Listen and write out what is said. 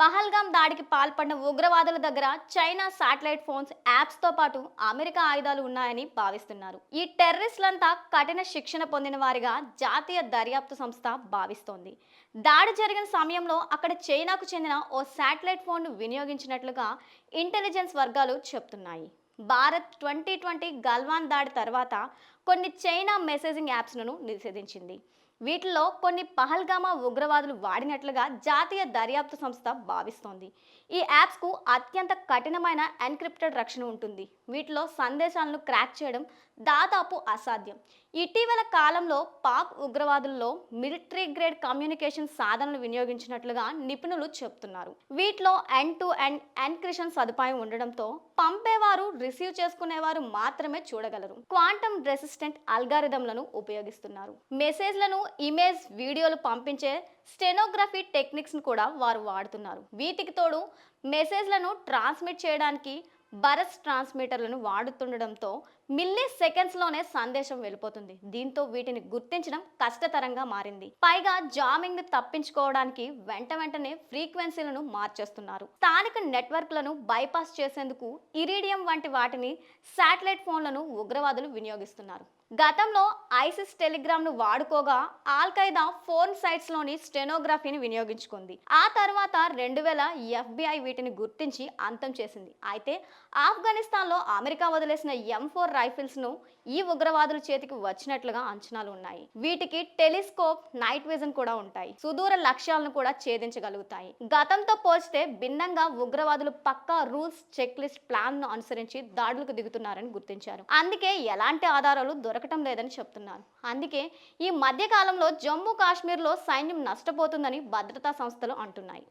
పహల్గాం దాడికి పాల్పడిన ఉగ్రవాదుల దగ్గర చైనా శాటిలైట్ ఫోన్స్ యాప్స్తో పాటు అమెరికా ఆయుధాలు ఉన్నాయని భావిస్తున్నారు. ఈ టెర్రరిస్టులంతా కఠిన శిక్షణ పొందిన వారిగా జాతీయ దర్యాప్తు సంస్థ భావిస్తోంది. దాడి జరిగిన సమయంలో అక్కడ చైనాకు చెందిన ఓ శాటిలైట్ ఫోన్ను వినియోగించినట్లుగా ఇంటెలిజెన్స్ వర్గాలు చెప్తున్నాయి. భారత్ ట్వంటీ ట్వంటీ గల్వాన్ దాడి తర్వాత కొన్ని చైనా మెసేజింగ్ యాప్స్ను నిషేధించింది. వీటిలో కొన్ని పహల్గామా ఉగ్రవాదులు వాడినట్లుగా జాతీయ దర్యాప్తు సంస్థ భావిస్తోంది. ఈ యాప్స్కు అత్యంత కఠినమైన ఎన్క్రిప్టెడ్ రక్షణ ఉంటుంది. వీటిలో సందేశాలను క్రాక్ చేయడం దాదాపు అసాధ్యం. ఇటీవల కాలంలో పాక్ ఉగ్రవాదుల్లో మిలిటరీ గ్రేడ్ కమ్యూనికేషన్ సాధనలు వినియోగించినట్లుగా నిపుణులు చెప్తున్నారు. వీటిలో ఎండ్ టు ఎండ్ ఎన్క్రిప్షన్ సదుపాయం ఉండడంతో పంపేవారు రిసీవ్ చేసుకునేవారు మాత్రమే చూడగలరు. క్వాంటమ్ రెసిస్టెంట్ అల్గారిథంలను ఉపయోగిస్తున్నారు. మెసేజ్లను ఇమేజ్ వీడియోలు పంపించే స్టెనోగ్రఫీ టెక్నిక్స్ను కూడా వారు వాడుతున్నారు. వీటికి తోడు మెసేజ్లను ట్రాన్స్మిట్ చేయడానికి బరస్ ట్రాన్స్మిటర్లను వాడుతుండడంతో మిల్లీ సెకండ్స్లోనే సందేశం వెళ్ళిపోతుంది. దీంతో వీటిని గుర్తించడం కష్టతరంగా మారింది. పైగా జామింగ్ను తప్పించుకోవడానికి వెంట వెంటనే ఫ్రీక్వెన్సీలను మార్చేస్తున్నారు. స్థానిక నెట్వర్క్లను బైపాస్ చేసేందుకు ఇరీడియం వంటి వాటిని శాటిలైట్ ఫోన్లను ఉగ్రవాదులు వినియోగిస్తున్నారు. గతంలో ఐసిస్ టెలిగ్రామ్ను వాడుకోగా ఆల్ ఖైదా ఫోన్ సైట్స్లోని స్టెనోగ్రఫీని వినియోగించుకుంది. ఆ తర్వాత రెండు వేల ఎఫ్బిఐ వీటిని గుర్తించి అంతం చేసింది. అయితే ఆఫ్ఘనిస్తాన్లో అమెరికా వదిలేసిన ఎం ఫోర్ రైఫిల్స్ను ఈ ఉగ్రవాదుల చేతికి వచ్చినట్లుగా అంచనాలు ఉన్నాయి. వీటికి టెలిస్కోప్ నైట్ విజన్ కూడా ఉంటాయి. సుదూర లక్ష్యాలను కూడా ఛేదించగలుగుతాయి. గతంతో పోల్చితే భిన్నంగా ఉగ్రవాదులు పక్కా రూల్స్ చెక్ లిస్ట్ ప్లాన్ను అనుసరించి దాడులకు దిగుతున్నారని గుర్తించారు. అందుకే ఎలాంటి ఆధారాలు దొరకటం లేదని చెప్తున్నారు. అందుకే ఈ మధ్యకాలంలో జమ్మూ కాశ్మీర్లో సైన్యం నష్టపోతుందని భద్రతా సంస్థలు అంటున్నాయి.